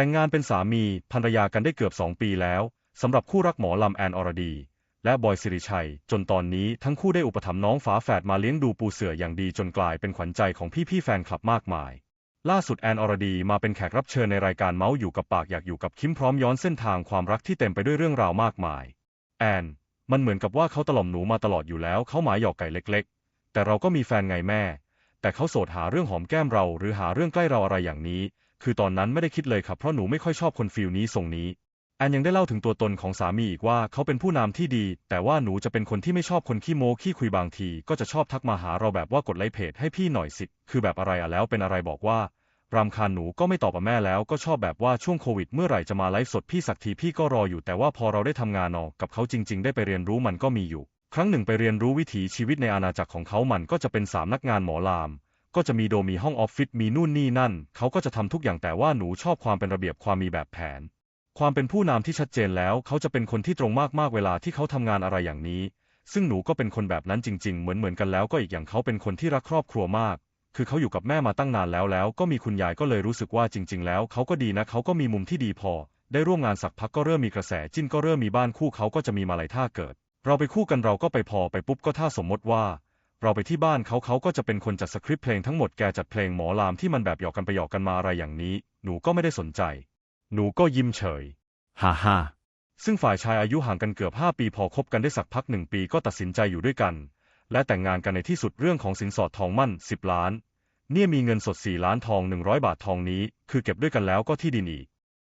แต่งงานเป็นสามีภรรยากันได้เกือบสองปีแล้วสำหรับคู่รักหมอลำแอนอรดี และบอยสิริชัย จนตอนนี้ทั้งคู่ได้อุปถัมภ์น้องฝาแฝดมาเลี้ยงดูปูเสืออย่างดีจนกลายเป็นขวัญใจของพี่ๆแฟนคลับมากมาย ล่าสุดแอนอรดีมาเป็นแขกรับเชิญในรายการเมาส์อยู่กับปากอยากอยู่กับคิมพร้อมย้อนเส้นทางความรักที่เต็มไปด้วยเรื่องราวมากมาย แอน มันเหมือนกับว่าเขาตล่อมหนูมาตลอดอยู่แล้วเขาหมายหยอกไก่เล็ก ๆ แต่เราก็มีแฟนไงแม่ แต่เขาโสดหาเรื่องหอมแก้มเรา หรือหาเรื่องใกล้เราอะไรอย่างนี้ คือตอนนั้นไม่ได้คิดเลยครับเพราะหนูไม่ค่อยชอบคนฟิลนี้ทรงนี้แอนยังได้เล่าถึงตัวตนของสามีอีกว่าเขาเป็นผู้นำที่ดี แต่ว่าหนูจะเป็นคนที่ไม่ชอบคนขี้โม้ขี้คุยบางที ก็จะชอบทักมาหาเราแบบว่ากดไลค์เพจให้พี่หน่อยสิ คือแบบอะไรอะแล้วเป็นอะไรบอกว่ารำคาญหนูก็ไม่ตอบอะแม่แล้วก็ชอบแบบว่าช่วงโควิดเมื่อไหร่จะมาไลฟ์สดพี่สักทีพี่ก็รออยู่แต่ว่าพอเราได้ทำงานออกกับเขาจริง ๆ ได้ไปเรียนรู้มันก็มีอยู่ ครั้งหนึ่งไปเรียนรู้วิถีชีวิตในอาณาจักรของเขามันก็จะเป็นสามนักงานหมอลาม ก็จะมีโดมีห้องออฟฟิศมีนู่นนี่นั่น เขาก็จะทำทุกอย่างแต่ว่าหนูชอบความเป็นระเบียบความมีแบบแผน ความเป็นผู้นำที่ชัดเจนแล้ว เขาจะเป็นคนที่ตรงมากๆเวลาที่เขาทำงานอะไรอย่างนี้ ซึ่งหนูก็เป็นคนแบบนั้นจริง ๆ เหมือนเหมือนกันแล้วก็อีกอย่างเขาเป็นคนที่รักครอบครัวมาก คือเขาอยู่กับแม่มาตั้งนานแล้วแล้ว ก็มีคุณยายก็เลยรู้สึกว่าจริง ๆ แล้ว เขาก็ดีนะเขาก็มีมุมที่ดีพอ ได้ร่วมงานสักพักก็เริ่มมีกระแสจิ้นก็เริ่มมีบ้านคู่เขาก็จะมีมาลัยท่าเกิด เราไปคู่กันเราก็ไปพอไปปุ๊บก็ถ้าสมมติว่า เราไปที่บ้านเขาเขาก็จะเป็นคนจัดสคริปต์เพลงทั้งหมดแกจัดเพลงหมอลามที่มันแบบหยอกกันไปหยอกกันมาอะไรอย่างนี้ หนูก็ไม่ได้สนใจ หนูก็ยิ้มเฉย ฮ่าฮ่าซึ่งฝ่ายชายอายุห่างกันเกือบ 5 ปีพอคบกันได้สักพักหนึ่งปีก็ตัดสินใจอยู่ด้วยกัน และแต่งงานกันในที่สุดเรื่องของสินสอดทองมั่น 10 ล้าน เนี่ยมีเงินสด 4 ล้านทอง 100 บาททองนี้ คือเก็บด้วยกันแล้วก็ที่ดินอีก